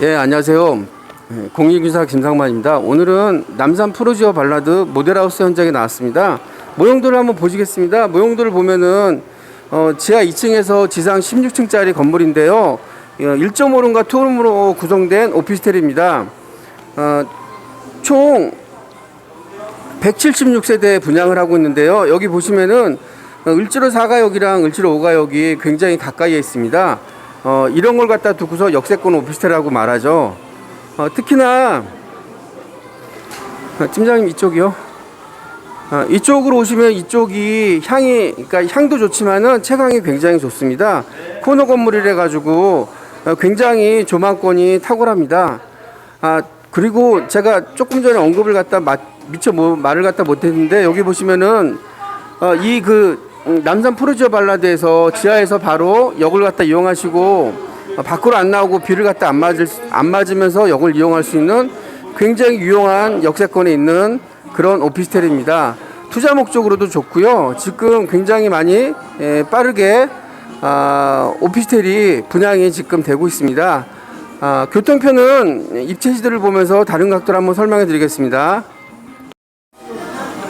예, 안녕하세요. 예, 공익유사 김상만입니다. 오늘은 남산 프로지오 발라드 모델하우스 현장에 나왔습니다. 모형들을 한번 보시겠습니다. 모형들을 보면은 어, 지하 2층에서 지상 16층짜리 건물인데요. 어, 1.5룸과 2룸으로 구성된 오피스텔입니다. 어, 총 176세대 분양을 하고 있는데요. 여기 보시면은 어, 을지로 4가역이랑 을지로 5가역이 굉장히 가까이에 있습니다. 어, 이런 걸 갖다 두고서 역세권 오피스텔이라고 말하죠. 어, 특히나 어, 팀장님 이쪽이요. 어, 이쪽으로 오시면 이쪽이 향이 그러니까 향도 좋지만은 채광이 굉장히 좋습니다. 코너 건물이라 가지고 어, 굉장히 조망권이 탁월합니다. 아 그리고 제가 조금 전에 언급을 갖다 마, 미처 뭐, 말을 갖다 못했는데 여기 보시면은 어, 이그 남산 프로지오 발라드에서 지하에서 바로 역을 갖다 이용하시고 어, 밖으로 안 나오고 비를 갖다 안 맞을 수- 안 맞으면서 역을 이용할 수 있는 굉장히 유용한 역세권에 있는 그런 오피스텔입니다. 투자 목적으로도 좋고요. 지금 굉장히 많이 예, 빠르게 아, 오피스텔이 분양이 지금 되고 있습니다. 아, 교통편은 입체시들을 보면서 다른 각도로 한번 설명해 드리겠습니다.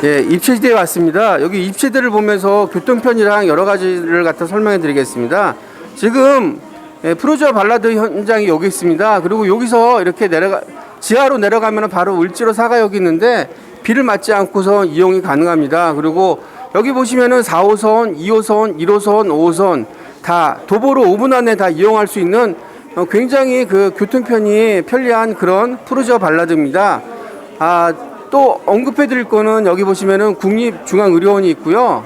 예, 입체시대에 왔습니다. 여기 입체대를 보면서 교통편이랑 여러 가지를 갖다 설명해 드리겠습니다. 지금 예, 프로저 발라드 현장이 여기 있습니다. 그리고 여기서 이렇게 내려가 지하로 내려가면 바로 을지로 사가역이 있는데 비를 맞지 않고서 이용이 가능합니다. 그리고 여기 보시면은 4호선, 2호선, 1호선, 5호선 다 도보로 5분 안에 다 이용할 수 있는 어, 굉장히 그 교통편이 편리한 그런 프로저 발라드입니다. 아, 또 언급해 드릴 거는 여기 보시면은 국립중앙의료원이 있고요.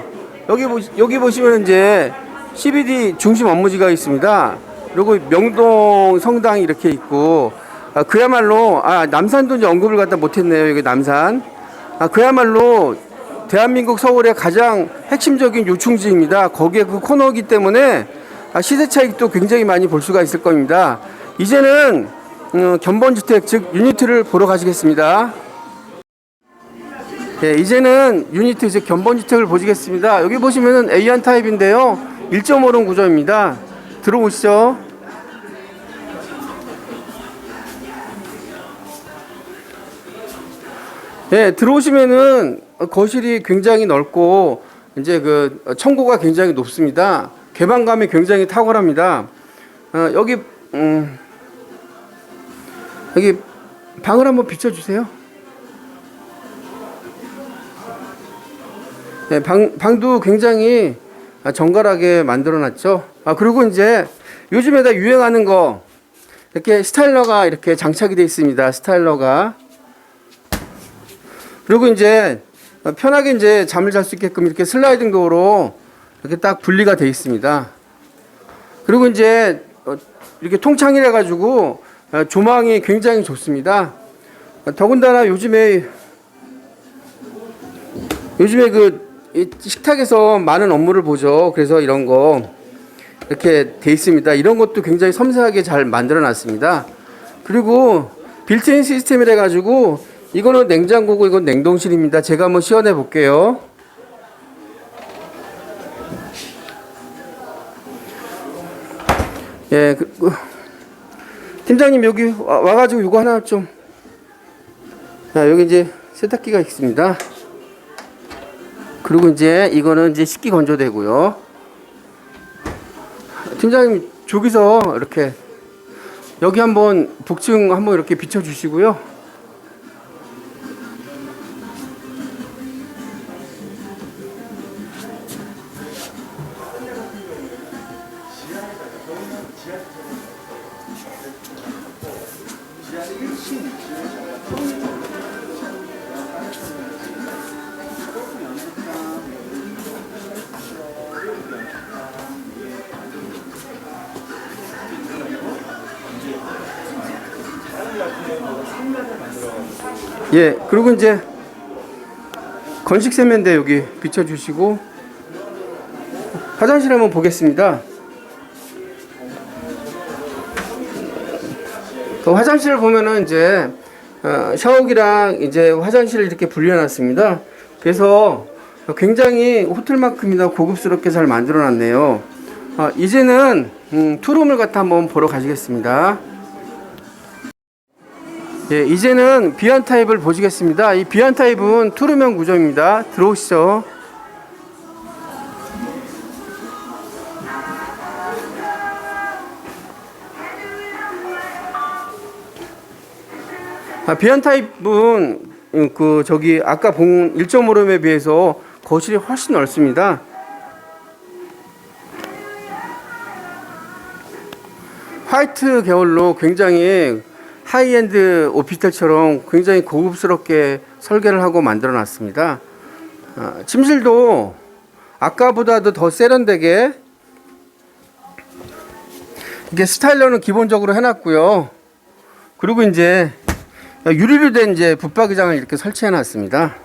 여기 보 여기 보시면 이제 CBD 중심 업무지가 있습니다. 그리고 명동 성당이 이렇게 있고 아, 그야말로 아 남산도 이제 언급을 갖다 못했네요. 여기 남산. 아 그야말로 대한민국 서울의 가장 핵심적인 요충지입니다. 거기에 그 코너이기 때문에 아, 시세 차익도 굉장히 많이 볼 수가 있을 겁니다. 이제는 어, 견본주택 즉 유니트를 보러 가시겠습니다. 예, 이제는 유니트 즉 견본 주택을 보시겠습니다. 여기 보시면은 A1 타입인데요. 1.5룸 구조입니다. 들어오시죠. 예, 들어오시면은 거실이 굉장히 넓고 이제 그 청고가 굉장히 높습니다. 개방감이 굉장히 탁월합니다. 어, 여기 음, 여기 방을 한번 비춰주세요. 네, 방, 방도 굉장히 아, 정갈하게 만들어 놨죠. 아, 그리고 이제 요즘에다 유행하는 거, 이렇게 스타일러가 이렇게 장착이 되어 있습니다. 스타일러가. 그리고 이제 편하게 이제 잠을 잘 수 있게끔 이렇게 슬라이딩 도어로 이렇게 딱 분리가 되어 있습니다. 그리고 이제 어, 이렇게 통창이라 가지고 어, 조망이 굉장히 좋습니다. 어, 더군다나 요즘에 요즘에 그이 식탁에서 많은 업무를 보죠. 그래서 이런 거 이렇게 돼 있습니다. 이런 것도 굉장히 섬세하게 잘 만들어 놨습니다. 그리고 빌트인 시스템이라 가지고 이거는 냉장고고 이건 냉동실입니다. 제가 한번 시연해 볼게요. 예, 그, 그, 팀장님 여기 와, 와가지고 이거 하나 좀. 자, 여기 이제 세탁기가 있습니다. 그리고 이제 이거는 이제 식기 건조되고요. 팀장님 저기서 이렇게 여기 한번 복층 한번 이렇게 비춰 주시고요. 예, 그리고 이제 건식 세면대 여기 비춰 주시고 화장실 한번 보겠습니다. 그 화장실을 보면은 이제 어, 샤워기랑 이제 화장실을 이렇게 분리해놨습니다. 그래서 굉장히 호텔만큼이나 고급스럽게 잘 만들어놨네요. 어, 이제는 음, 투룸을 갖다 한번 보러 가시겠습니다. 예, 이제는 비안 타입을 보시겠습니다. 이 비안 타입은 투르면 구조입니다. 들어오시죠. 아, 비안 타입은 음, 그 저기 아까 본 1.5룸에 비해서 거실이 훨씬 넓습니다. 화이트 계열로 굉장히 하이엔드 오피스텔처럼 굉장히 고급스럽게 설계를 하고 만들어 놨습니다. 아, 침실도 아까보다도 더 세련되게 이게 스타일러는 기본적으로 해놨고요. 그리고 이제 유리로 된 이제 붙박이장을 이렇게 설치해 놨습니다.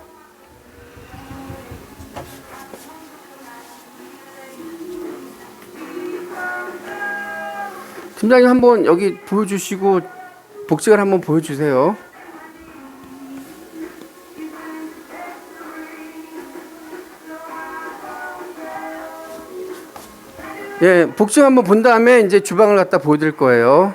팀장님 한번 여기 보여주시고 복직을 한번 보여주세요. 예, 복직 한번 본 다음에 이제 주방을 갖다 보여드릴 거예요.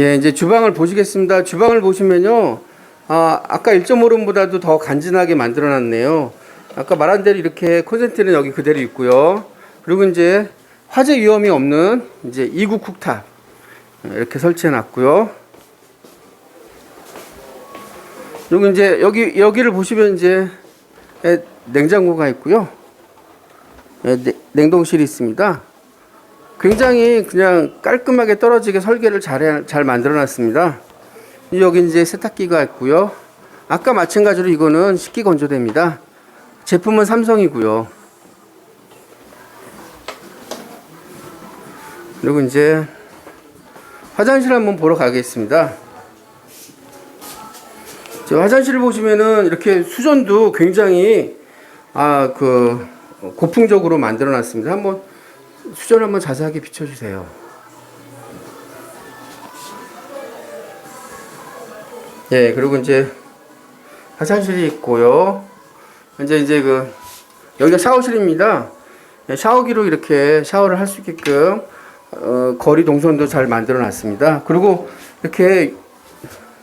예, 이제 주방을 보시겠습니다. 주방을 보시면요. 아, 아까 1.5룸보다도 더 간지나게 만들어 놨네요. 아까 말한 대로 이렇게 콘센트는 여기 그대로 있고요. 그리고 이제 화재 위험이 없는 이제 2구 쿡탑 이렇게 설치해 놨고요. 그리고 이제 여기 여기를 보시면 이제 예, 냉장고가 있고요. 예, 네- 냉동실이 있습니다. 굉장히 그냥 깔끔하게 떨어지게 설계를 잘, 잘 만들어 놨습니다. 여기 이제 세탁기가 있고요. 아까 마찬가지로 이거는 식기 건조대입니다. 제품은 삼성이고요. 그리고 이제 화장실 한번 보러 가겠습니다. 저 화장실을 보시면은 이렇게 수전도 굉장히 아 그 고풍적으로 만들어 놨습니다. 한번 수전 한번 자세하게 비춰주세요. 예, 그리고 이제 화장실이 있고요. 이제 이제 그 여기가 샤워실입니다. 예, 샤워기로 이렇게 샤워를 할 수 있게끔 어, 거리 동선도 잘 만들어 놨습니다. 그리고 이렇게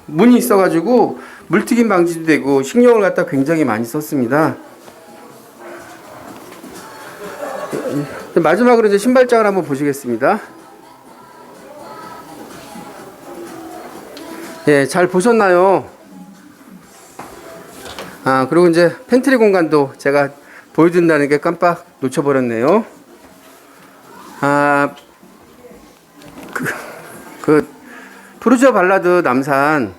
문이 있어가지고 물튀김 방지도 되고 식용을 갖다 굉장히 많이 썼습니다. 마지막으로 이제 신발장을 한번 보시겠습니다. 예, 잘 보셨나요? 아, 그리고 이제 팬트리 공간도 제가 보여준다는 게 깜빡 놓쳐버렸네요. 아, 그, 그, 푸르지오 발라드 남산,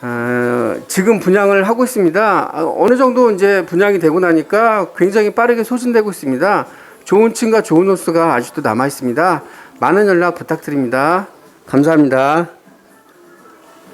아, 지금 분양을 하고 있습니다. 아, 어느 정도 이제 분양이 되고 나니까 굉장히 빠르게 소진되고 있습니다. 좋은 층과 좋은 호수가 아직도 남아 있습니다. 많은 연락 부탁드립니다. 감사합니다.